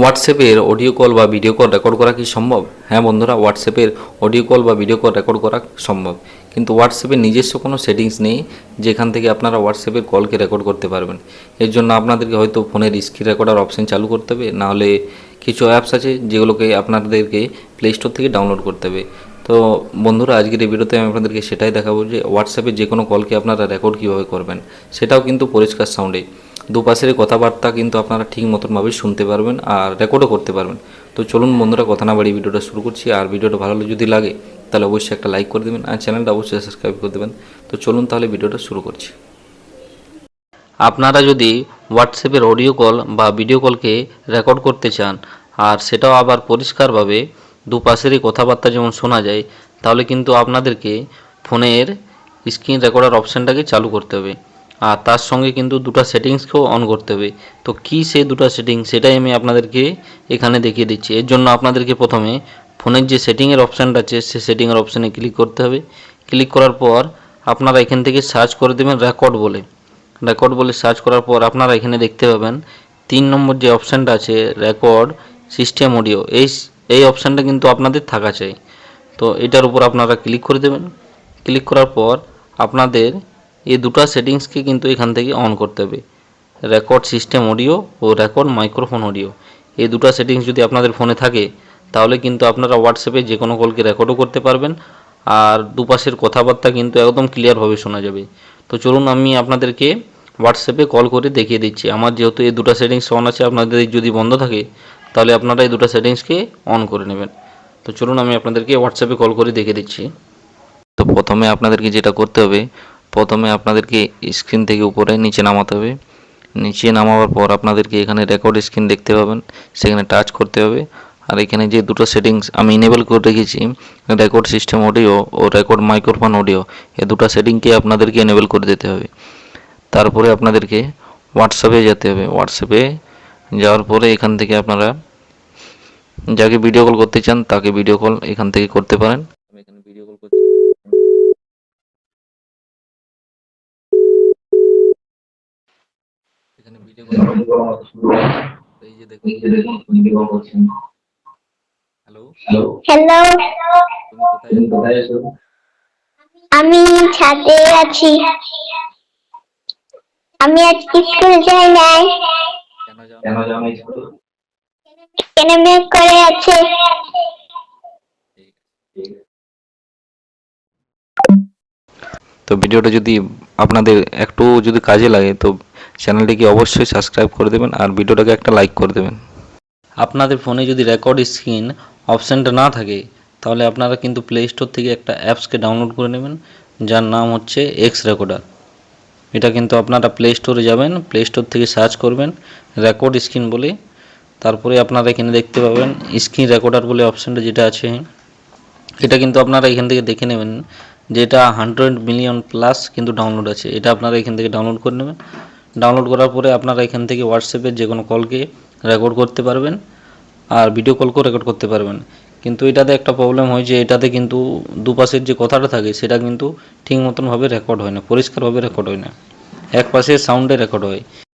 হোয়াটসঅ্যাপের audio call বা video call record করা কি সম্ভব? হ্যাঁ বন্ধুরা, হোয়াটসঅ্যাপের অডিও কল বা ভিডিও কল রেকর্ড করা সম্ভব। কিন্তু হোয়াটসঅ্যাপের নিজস্ব কোনো সেটিংস নেই যেখান থেকে আপনারা হোয়াটসঅ্যাপের কলকে রেকর্ড করতে পারবেন। এর জন্য আপনাদেরকে হয়তো ফোনের স্ক্রিন রেকর্ডার অপশন চালু করতে হবে নাহলে কিছু অ্যাপস আছে যেগুলোকে আপনাদেরকে প্লে স্টোর থেকে ডাউনলোড করতে হবে। তো বন্ধুরা, আজকের এই ভিডিওতে আমি আপনাদেরকে সেটাই দেখাবো যে হোয়াটসঅ্যাপে যে কোনো কলকে আপনারা রেকর্ড কীভাবে করবেন, সেটাও কিন্তু পরিষ্কার সাউন্ডে। দুপাশের কথাবার্তা কিন্তু আপনারা ঠিক মতনভাবে শুনতে পারবেন আর রেকর্ডও করতে পারবেন। তো চলুন বন্ধুরা, কথা না বাড়ি ভিডিওটা শুরু করছি। আর ভিডিওটা ভালো যদি লাগে, তাহলে অবশ্যই একটা লাইক করে দেবেন আর চ্যানেলটা অবশ্যই সাবস্ক্রাইব করে দেবেন। তো চলুন তাহলে ভিডিওটা শুরু করছি। আপনারা যদি হোয়াটসঅ্যাপের অডিও কল বা ভিডিও কলকে রেকর্ড করতে চান আর সেটাও আবার পরিষ্কারভাবে দুপাশেরই কথাবার্তা যেমন শোনা যায়, তাহলে কিন্তু আপনাদেরকে ফোনের স্ক্রিন রেকর্ডার অপশানটাকে চালু করতে হবে। আর তার সঙ্গে কিন্তু দুটো সেটিংসকেও অন করতে হবে। তো কী সেই দুটো সেটিংস সেটাই আমি আপনাদেরকে এখানে দেখিয়ে দিচ্ছি। এর জন্য আপনাদেরকে প্রথমে ফোনের যে সেটিংয়ের অপশানটা আছে, সে সেটিংয়ের অপশানে ক্লিক করতে হবে। ক্লিক করার পর আপনারা এখান থেকে সার্চ করে দেবেন রেকর্ড বলে। রেকর্ড বলে সার্চ করার পর আপনারা এখানে দেখতে পাবেন তিন নম্বর যে অপশানটা আছে রেকর্ড সিস্টেম অডিও এই এই অপশানটা কিন্তু আপনাদের থাকা চাই। তো এটার উপর আপনারা ক্লিক করে দেবেন। ক্লিক করার পর আপনাদের এই দুটো সেটিংসকে কিন্তু এখান থেকে অন করতে হবে। রেকর্ড সিস্টেম অডিও ও রেকর্ড মাইক্রোফোন অডিও এই দুটো সেটিংস যদি আপনাদের ফোনে থাকে, তাহলে কিন্তু আপনারা হোয়াটসঅ্যাপে যে কোনো কলকে রেকর্ডও করতে পারবেন। আর দুপাশের কথাবার্তা কিন্তু একদম ক্লিয়ারভাবে শোনা যাবে। তো চলুন আমি আপনাদেরকে হোয়াটসঅ্যাপে কল করে দেখিয়ে দিচ্ছি। আমার যেহেতু এই দুটো সেটিংস অন আছে, আপনাদের যদি বন্ধ থাকে, তাহলে আপনারা এই দুটো সেটিংসকে অন করে নেবেন। তো চলুন আমি আপনাদেরকে হোয়াটসঅ্যাপে কল করে দেখিয়ে দিচ্ছি। তো প্রথমে আপনাদেরকে যেটা করতে হবে প্রথমে আপনাদেরকে স্ক্রিন থেকে উপরে নিচে নামাতে হবে। নিচে নামাবার পর আপনাদেরকে এখানে রেকর্ড স্ক্রিন দেখতে পাবেন, সেখানে টাচ করতে হবে। আর এখানে যে দুটো সেটিংস আমি ইনেবল করে রেখেছি রেকর্ড সিস্টেম অডিও ও রেকর্ড মাইক্রোফোন অডিও এই দুটো সেটিংকে আপনাদেরকে এনেবল করে দিতে হবে। তারপরে আপনাদেরকে হোয়াটসঅ্যাপে যেতে হবে। হোয়াটসঅ্যাপে যাওয়ার পরে এখান থেকে আপনারা যাকে ভিডিও কল করতে চান, তাকে ভিডিও কল এখান থেকে করতে পারেন আমি এখানে ভিডিও কল করছি এখানে ভিডিও এই যে দেখুন হ্যালো হ্যালো তুমি কোথায় আছো আমি ছাদে আছি। আমি আজকে স্কুল যাই নাই। কেন যাও কেন যাও না স্কুল কেন মেঘ করে আছে? তো ভিডিওটা যদি আপনাদের একটু যদি কাজে লাগে, তো চ্যানেলটিকে অবশ্যই সাবস্ক্রাইব করে দেবেন আর ভিডিওটাকে একটা লাইক করে দেবেন। আপনাদের ফোনে যদি রেকর্ড স্ক্রিন অপশানটা না থাকে, তাহলে আপনারা কিন্তু প্লে স্টোর থেকে একটা অ্যাপসকে ডাউনলোড করে নেবেন, যার নাম হচ্ছে এক্স রেকর্ডার এটা কিন্তু আপনারা প্লে স্টোরে যাবেন প্লে স্টোর থেকে সার্চ করবেন রেকর্ড স্ক্রিন বলে। তারপরে আপনারা এখানে দেখতে পাবেন স্ক্রিন রেকর্ডার বলে অপশানটা যেটা আছে। এটা কিন্তু আপনারা এখান থেকে দেখে নেবেন যেটা হান্ড্রেড মিলিয়ন প্লাস কিন্তু ডাউনলোড আছে। এটা আপনারা এখান থেকে ডাউনলোড করে নেবেন। ডাউনলোড করার পরে আপনারা এখান থেকে হোয়াটসঅ্যাপের যে কোনো কলকে রেকর্ড করতে পারবেন আর ভিডিও কলকেও রেকর্ড করতে পারবেন। কিন্তু এটাতে একটা প্রবলেম হয় যে এটাতে কিন্তু দুপাশের যে কথাটা থাকে, সেটা কিন্তু ঠিক মতনভাবে রেকর্ড হয় না, পরিষ্কারভাবে রেকর্ড হয় না। এক পাশে সাউন্ডে রেকর্ড হয়।